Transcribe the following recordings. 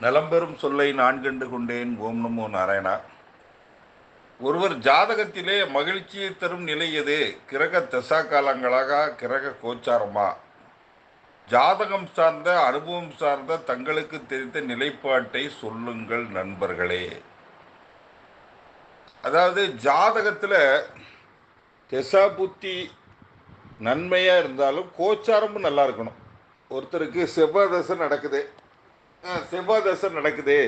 நலம்பெறும் சொல்லை நான் கண்டு கொண்டேன் ஓம் நமோ நாராயணா. ஒருவர் ஜாதகத்திலே மகிழ்ச்சியை தரும் நிலை எது? கிரக தசா காலங்களாக கிரக கோச்சாரமா? ஜாதகம் சார்ந்த அனுபவம் சார்ந்த தங்களுக்கு தெரிந்த நிலைப்பாட்டை சொல்லுங்கள் நண்பர்களே. அதாவது ஜாதகத்தில் தெசா புத்தி நன்மையாக இருந்தாலும் கோச்சாரமும் நல்லா இருக்கணும். ஒருத்தருக்கு செவ்வாய் தசை நடக்குது. செவ்வாய் தசை நடக்குது.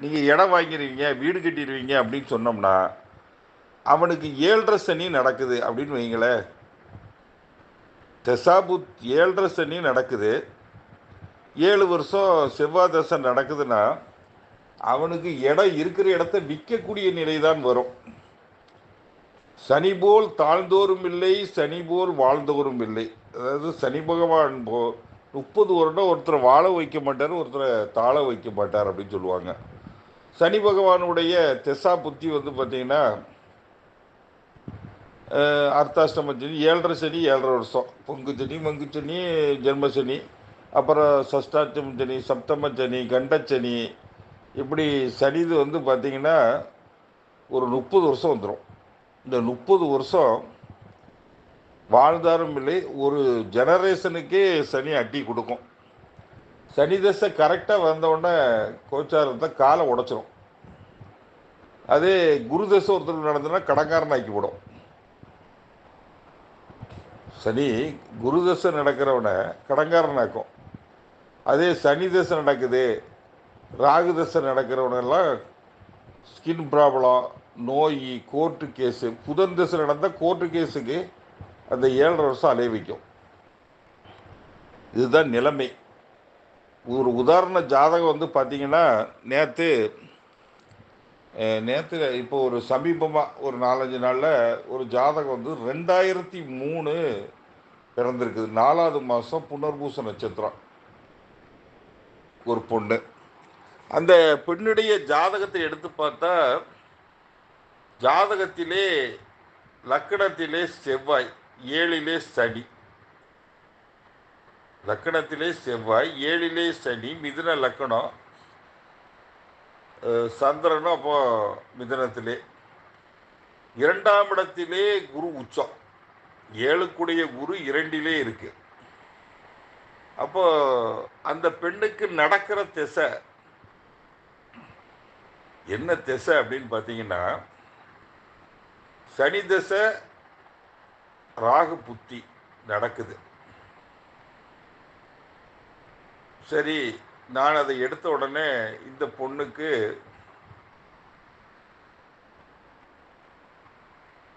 நீங்கள் இடம் வாங்கிடுவீங்க வீடு கட்டிடுவீங்க அப்படின்னு சொன்னோம்னா அவனுக்கு ஏழரை சனி நடக்குது அப்படின்னு வைங்களேன் தெசாபுத் ஏழரை சனி நடக்குது. ஏழு வருஷம் செவ்வாய் தசை நடக்குதுன்னா அவனுக்கு இடம் இருக்கிற இடத்த விற்கக்கூடிய நிலை தான் வரும். சனி போல் தாழ்ந்தோறும் இல்லை சனி போல் வாழ்ந்தோறும் இல்லை. அதாவது சனி பகவான் போ முப்பது வருடம் ஒருத்தரை வாழ வைக்க மாட்டார் ஒருத்தரை தாழ வைக்க மாட்டார் அப்படின்னு சொல்லுவாங்க. சனி பகவானுடைய தெசா புத்தி வந்து பார்த்தீங்கன்னா அர்த்தாஷ்டம சனி ஏழரை சனி ஏழரை வருஷம். பொங்கு சனி மங்கு சனி ஜென்ம சனி அப்புறம் சஷ்டாஷ்டம சனி சப்தம சனி கண்டச்சனி இப்படி சனிது வந்து பார்த்தீங்கன்னா ஒரு முப்பது வருஷம் வந்துடும் இந்த முப்பது வருஷம் வாழ்ந்தாரும் இல்லை ஒரு ஜெனரேஷனுக்கே சனி அட்டி கொடுக்கும். சனி தசை கரெக்டாக வந்தவுடனே கோச்சாரத்தை காலை உடச்சிரும். அதே குரு தசை ஒருத்தருக்கு நடந்ததுன்னா கடங்காரன் ஆக்கி விடும் சனி குரு தசை நடக்கிறவனை கடங்காரனாக்கும். அதே சனி தசை நடக்குது ராகு தசை நடக்கிறவனெல்லாம் ஸ்கின் ப்ராப்ளம் நோய் கோர்ட்டு கேஸு புதன் தசை நடந்தால் கோர்ட்டு கேஸுக்கு அந்த ஏழரை வருஷம் அலைய வைக்கும் இதுதான் நிலைமை. ஒரு உதாரண ஜாதகம் வந்து பார்த்தீங்கன்னா நேற்று நேற்று இப்போ ஒரு சமீபமாக ஒரு நாலஞ்சு நாளில் ஒரு ஜாதகம் வந்து ரெண்டாயிரத்தி மூணு பிறந்திருக்குது. நாலாவது மாதம் புனர்பூச நட்சத்திரம். ஒரு பொண்ணு. அந்த பெண்ணுடைய ஜாதகத்தை எடுத்து பார்த்தா ஜாதகத்திலே லக்கணத்திலே செவ்வாய். ஏழிலே சனி. லக்கணத்திலே செவ்வாய் ஏழிலே சனி மிதுன லக்கணம். சந்திரனும் அப்போ மிதனத்திலே. இரண்டாம் இடத்திலே குரு உச்சம். ஏழுக்குடைய குரு இரண்டிலே இருக்கு. அப்போ அந்த பெண்ணுக்கு நடக்கிற திசை. என்ன திசை அப்படின்னு பார்த்தீங்கன்னா சனி திசை ராகு புத்தி நடக்குது. சரி நான் அதை எடுத்த உடனே இந்த பொண்ணுக்கு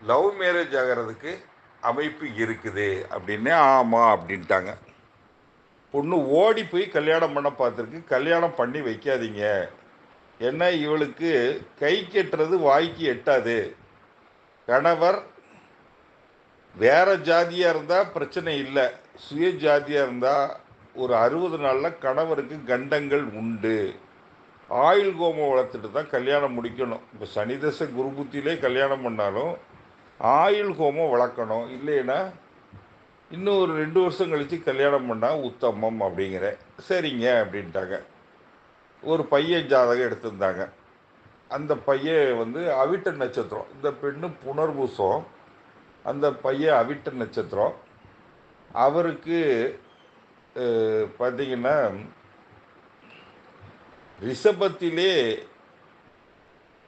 லவ் மேரேஜ் ஆகிறதுக்கு அமைப்பு இருக்குது. அப்படின்னு ஆமாம் அப்படின்ட்டாங்க. பொண்ணு ஓடி போய் கல்யாணம் பண்ண பார்த்துருக்கு. கல்யாணம் பண்ணி வைக்காதீங்க. ஏன்னா இவளுக்கு கை கெட்டுறது வாய்க்கு எட்டாது. கணவர் வேற ஜாதியாக இருந்தால் பிரச்சனை இல்லை. சுய ஜாதியாக இருந்தால் ஒரு அறுபது நாளில் கணவருக்கு கண்டங்கள் உண்டு. ஆயுள் கோமம் வளர்த்துட்டு தான் கல்யாணம் முடிக்கணும். இப்போ சனிதச குரு புத்தியிலே கல்யாணம் பண்ணாலும் ஆயுள் ஹோமம் வளர்க்கணும். இல்லைன்னா இன்னும் ஒரு ரெண்டு வருஷம் கழித்து கல்யாணம் பண்ணால் உத்தமம் அப்படிங்கிற. சரிங்க அப்படின்ட்டாங்க. ஒரு பையன் ஜாதகம் எடுத்திருந்தாங்க. அந்த பையன் வந்து அவிட்ட நட்சத்திரம். இந்த பெண்ணு புனர்பூசம். அந்த பையன் அவிட்ட நட்சத்திரம். அவருக்கு பார்த்தீங்கன்னா ரிஷபத்திலே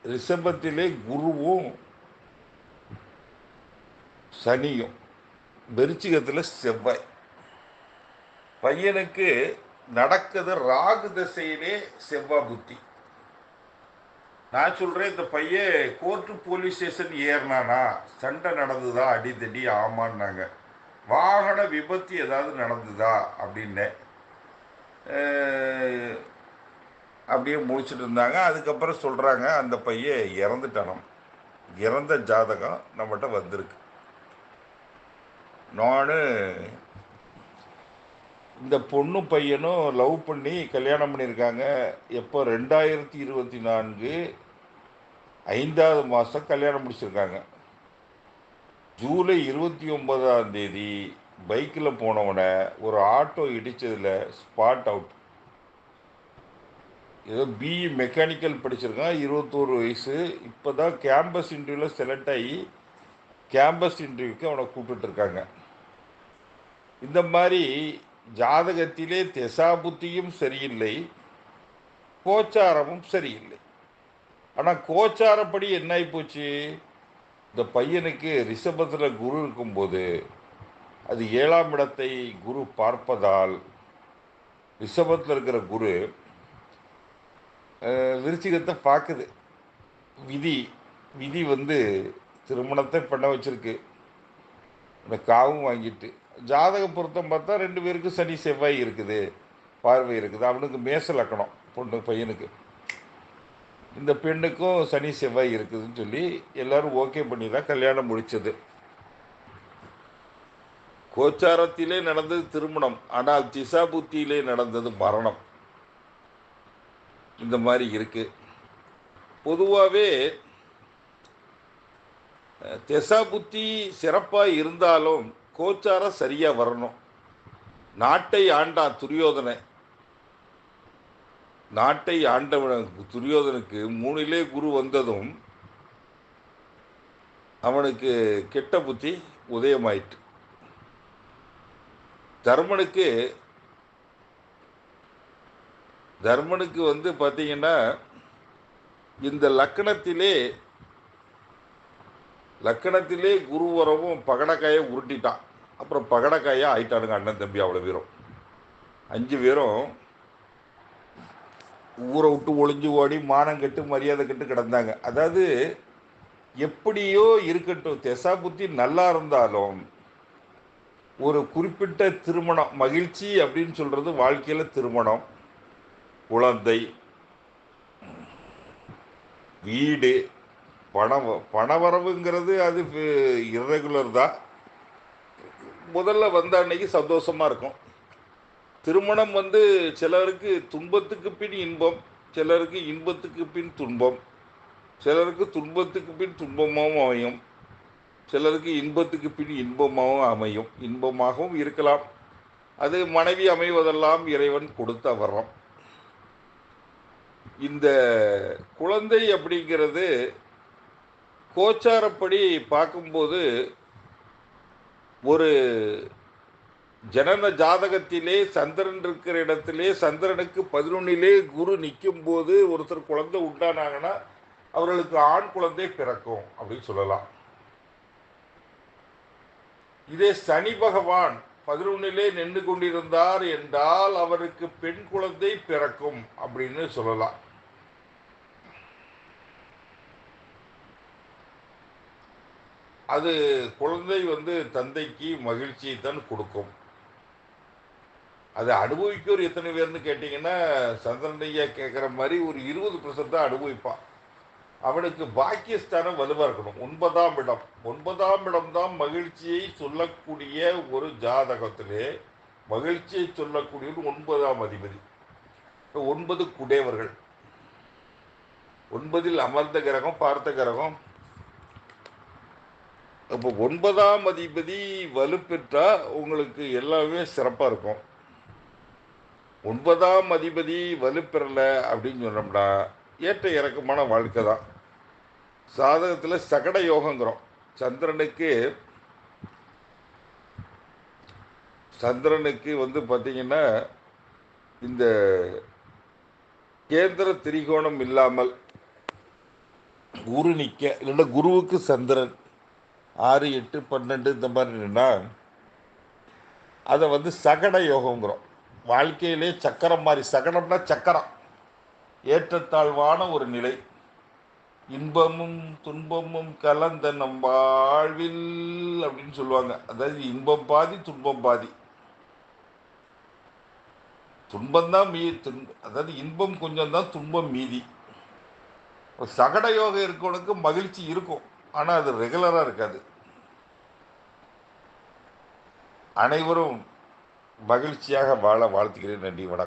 ரிஷபத்திலே குருவும் சனியும். வெறிச்சிகத்தில் செவ்வாய். பையனுக்கு நடக்குது ராகு திசையிலே செவ்வாய் புத்தி. நான் சொல்கிறேன் இந்த பையன் கோர்ட்டு போலீஸ் ஸ்டேஷன் ஏறினானா சண்டை நடந்துதா? அடித்தடி ஆமான்னாங்க. வாகன விபத்து ஏதாவது நடந்துதா? அப்படின்னேன். அப்படியே முடிச்சுட்டு இருந்தாங்க. அதுக்கப்புறம் சொல்கிறாங்க அந்த பையன் இறந்துட்டானாம். இறந்த ஜாதகம் நம்மகிட்ட வந்திருக்கு. நான் இந்த பொண்ணு பையனும் லவ் பண்ணி கல்யாணம் பண்ணியிருக்காங்க. எப்போ? ரெண்டாயிரத்தி இருபத்தி நான்கு ஐந்தாவது மாதம் கல்யாணம் முடிச்சிருக்காங்க. ஜூலை இருபத்தி ஒன்பதாம் தேதி பைக்கில் போனவனை ஒரு ஆட்டோ இடித்ததில் ஸ்பாட் அவுட். ஏதோ பிஇ மெக்கானிக்கல் படிச்சிருக்கான் இருபத்தோரு வயசு. இப்போ தான் கேம்பஸ் இன்டர்வியூவில் செலக்ட் ஆகி கேம்பஸ் இன்டர்வியூக்கு அவனை கூப்பிட்டுருக்காங்க இந்த மாதிரி ஜாதகத்திலே தெசாபுத்தியும் சரியில்லை கோச்சாரமும் சரியில்லை. ஆனால் கோச்சாரப்படி என்ன ஆகிப்போச்சு இந்த பையனுக்கு ரிஷபத்தில் குரு இருக்கும்போது அது ஏழாம் இடத்தை குரு பார்ப்பதால் ரிஷபத்தில் இருக்கிற குரு விருச்சிகத்தை பார்க்குது. விதி விதி வந்து திருமணத்தை பண்ண வச்சிருக்கு. இந்த காவும் வாங்கிட்டு. ஜாதக பொருத்தம் பார்த்தா ரெண்டு பேருக்கும் சனி செவ்வாய் இருக்குது. பார்வை இருக்குது. அவனுக்கு மேச லக்கணம் பொண்ணு பையனுக்கு. இந்த பெண்ணுக்கும் சனி செவ்வாய் இருக்குதுன்னு சொல்லி எல்லாரும் ஓகே பண்ணி தான் கல்யாணம் முடிச்சது. கோச்சாரத்திலே நடந்தது திருமணம் ஆனால் திசாபுத்தியிலே நடந்தது மரணம். இந்த மாதிரி இருக்கு. பொதுவாகவே திசாபுத்தி சிறப்பாக இருந்தாலும் கோச்சாரம் சரியாக வரணும். நாட்டை ஆண்டான் துரியோதனை நாட்டை ஆண்டவன் துரியோதனுக்கு மூணிலே குரு வந்ததும் அவனுக்கு கெட்ட புத்தி உதயமாயிற்று. தர்மனுக்கு தர்மனுக்கு வந்து பார்த்தீங்கன்னா இந்த லக்கணத்திலே லக்கணத்திலே குரு வரவும் பகடக்காயை உருட்டிட்டான். அப்புறம் பகடக்காயாக ஆயிட்டானுங்க அண்ணன் தம்பி அவ்வளோ பேரும். அஞ்சு பேரும் ஊரை விட்டு ஒளிஞ்சு ஓடி மானம் கெட்டு மரியாதை கெட்டு கிடந்தாங்க. அதாவது எப்படியோ இருக்கட்டும் தெசா புத்தி நல்லா இருந்தாலும் ஒரு குறிப்பிட்ட திருமணம் மகிழ்ச்சி அப்படின்னு சொல்கிறது வாழ்க்கையில் திருமணம் குழந்தை வீடு பணம் பணவரவுங்கிறது அது இரகுலர் தான். முதல்ல வந்த அன்னைக்கு சந்தோஷமாக இருக்கும். திருமணம் வந்து சிலருக்கு துன்பத்துக்கு பின் இன்பம் சிலருக்கு இன்பத்துக்கு பின் துன்பம் சிலருக்கு துன்பத்துக்கு பின் துன்பமாகவும் அமையும் சிலருக்கு இன்பத்துக்கு பின் இன்பமாகவும் அமையும் இன்பமாகவும் இருக்கலாம். அது மனைவி அமைவதெல்லாம் இறைவன் கொடுத்த வரம். இந்த குழந்தை அப்படிங்கிறது கோச்சாரப்படி பார்க்கும்போது ஒரு ஜனன ஜாதகத்திலே சந்திரன் இருக்கிற இடத்திலே சந்திரனுக்கு பதினொன்னிலே குரு நிற்கும் போது ஒருத்தர் குழந்தை உண்டானாங்கன்னா அவர்களுக்கு ஆண் குழந்தை பிறக்கும் அப்படின்னு சொல்லலாம். இதே சனி பகவான் பதினொன்னிலே நின்று கொண்டிருந்தார் என்றால் அவருக்கு பெண் குழந்தை பிறக்கும் அப்படின்னு சொல்லலாம். அது குழந்தை வந்து தந்தைக்கு மகிழ்ச்சியை தான் கொடுக்கும். அதை அனுபவிக்கோர் எத்தனை பேர்னு கேட்டிங்கன்னா சந்திரனையா கேட்குற மாதிரி ஒரு இருபது பர்சன்ட் தான் அனுபவிப்பான். அவனுக்கு பாக்கியஸ்தானம் வலுவாக இருக்கணும். ஒன்பதாம் இடம். ஒன்பதாம் இடம் தான் மகிழ்ச்சியை சொல்லக்கூடிய ஒரு ஜாதகத்திலே மகிழ்ச்சியை சொல்லக்கூடிய ஒன்பதாம் அதிபதி. ஒன்பது குடையவர்கள். ஒன்பதில் அமர்ந்த கிரகம் பார்த்த கிரகம். அப்போ ஒன்பதாம் அதிபதி வலுப்பெற்றால் உங்களுக்கு எல்லாமே சிறப்பாக இருக்கும். ஒன்பதாம் அதிபதி வலுப்பெறல அப்படின்னு சொன்னோம்னா ஏற்ற இறக்கமான வாழ்க்கை தான். சாதகத்தில் சகட யோகங்கிறோம். சந்திரனுக்கு சந்திரனுக்கு வந்து பார்த்தீங்கன்னா இந்த கேந்திர திரிகோணம் இல்லாமல் குரு நிற்க இல்லைன்னா குருவுக்கு சந்திரன் ஆறு எட்டு பன்னெண்டு இந்த மாதிரினா அதை வந்து சகட யோகங்கிறோம். வாழ்க்கையிலே சக்கரம் மாதிரி. சகடம்னா சக்கரம். ஏற்றத்தாழ்வான ஒரு நிலை. இன்பமும் துன்பமும் கலந்த நம் வாழ்வில் அப்படின்னு சொல்லுவாங்க. அதாவது இன்பம் பாதி துன்பம் பாதி. துன்பம் தான் மீ துன்பம் அதாவது இன்பம் கொஞ்சம் தான் துன்பம் மீதி. சகட யோகம் இருக்கவனுக்கு மகிழ்ச்சி இருக்கும். ஆனால் அது ரெகுலராக இருக்காது. அனைவரும் மகிழ்ச்சியாக வாழ வாழ்த்துக்கிறேன் நன்றி வணக்கம்.